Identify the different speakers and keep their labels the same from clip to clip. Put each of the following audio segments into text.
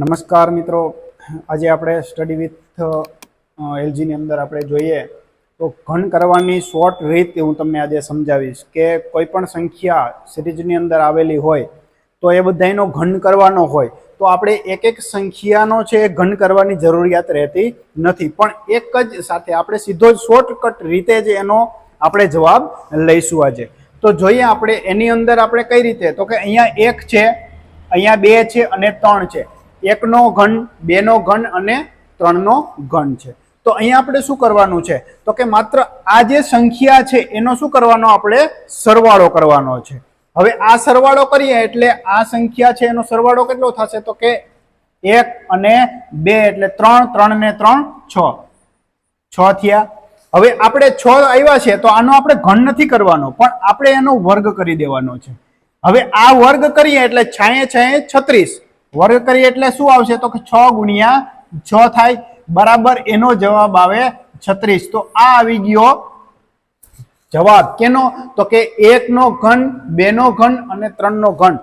Speaker 1: નમસ્કાર મિત્રો. આજે આપણે સ્ટડી વિથ એલજીની અંદર આપણે જોઈએ તો ઘન કરવાની શોર્ટ રીત હું તમને આજે સમજાવીશ કે કોઈ પણ સંખ્યા સિરીજની અંદર આવેલી હોય તો એ બધાનો ઘન કરવાનો હોય તો આપણે એક એક સંખ્યાનો છે એ ઘન કરવાની જરૂરિયાત રહેતી નથી. પણ એક જ સાથે આપણે સીધો જ શોર્ટકટ રીતે જ એનો આપણે જવાબ લઈશું આજે. તો જોઈએ આપણે એની અંદર આપણે કઈ રીતે? તો કે અહીંયા એક છે, અહીંયા બે છે અને ત્રણ છે. એકનો ઘન, બેનો ઘન અને ત્રણનો ઘન છે. તો અહીંયા આપણે શું કરવાનું છે? તો કે માત્ર આ જે સંખ્યા છે, એનો શું કરવાનો આપણે સરવાળો કરવાનો છે? હવે આ સરવાળો કરીએ એટલે આ સંખ્યા છે, એનો સરવાળો કેટલો થશે? તો કે એક અને બે એટલે ત્રણ ત્રણ ને ત્રણ, છ. છ થયા. હવે આપણે છ આવ્યા છે, તો આનો આપણે ઘન નથી કરવાનો, પણ આપણે એનો વર્ગ કરી દેવાનો છે. હવે આ વર્ગ કરીએ એટલે છાએ છાએ છત્રીસ. વર્ગ કરીએ એટલે શું આવશે? તો કે છ ગુણ્યા છ થાય, બરાબર એનો જવાબ આવે છત્રીસ. તો આ આવી ગયો જવાબ. કેનો? તો કે એકનો ઘન, બેનો ઘન અને ત્રણનો ઘન.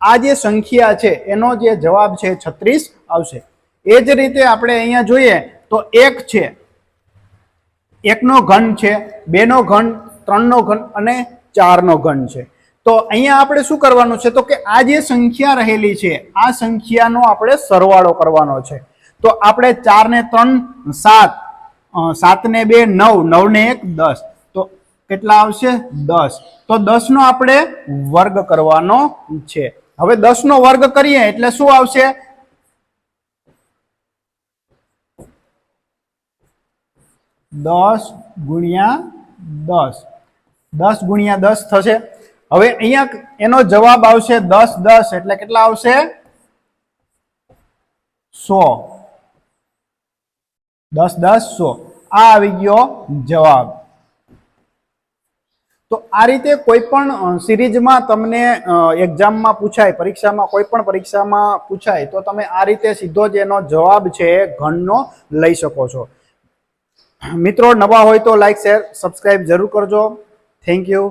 Speaker 1: આ જે સંખ્યા છે, એનો જે જવાબ છે છત્રીસ આવશે. એ જ રીતે આપણે અહીંયા જોઈએ, તો એક છે, એકનો ઘન છે, બેનો ઘન, ત્રણનો ઘન અને ચારનો ઘન છે. તો અહીંયા આપણે શું કરવાનું છે? તો કે આ જે સંખ્યા રહેલી છે, આ સંખ્યાનો આપણે સરવાળો કરવાનો છે. તો આપણે ચાર ને ત્રણ, સાત સાત ને બે, નવ નવ ને એક, દસ. તો કેટલા આવશે? દસ. તો દસ નો આપણે વર્ગ કરવાનો છે. હવે દસ નો વર્ગ કરીએ એટલે શું આવશે? દસ ગુણ્યા દસ. દસ ગુણ્યા દસ થશે. હવે અહીંયા એનો જવાબ આવશે દસ દસ, એટલે કેટલા આવશે? સો. દસ દસ, સો. આ આવી ગયો જવાબ. તો આ રીતે કોઈ પણ સિરીઝમાં તમને એક્ઝામમાં પૂછાય, પરીક્ષામાં કોઈ પણ પરીક્ષામાં પૂછાય, તો તમે આ રીતે સીધો જ એનો જવાબ છે એ ઘનનો લઈ શકો છો. મિત્રો, નવા હોય તો લાઈક શેર સબસ્ક્રાઈબ જરૂર કરજો. Thank you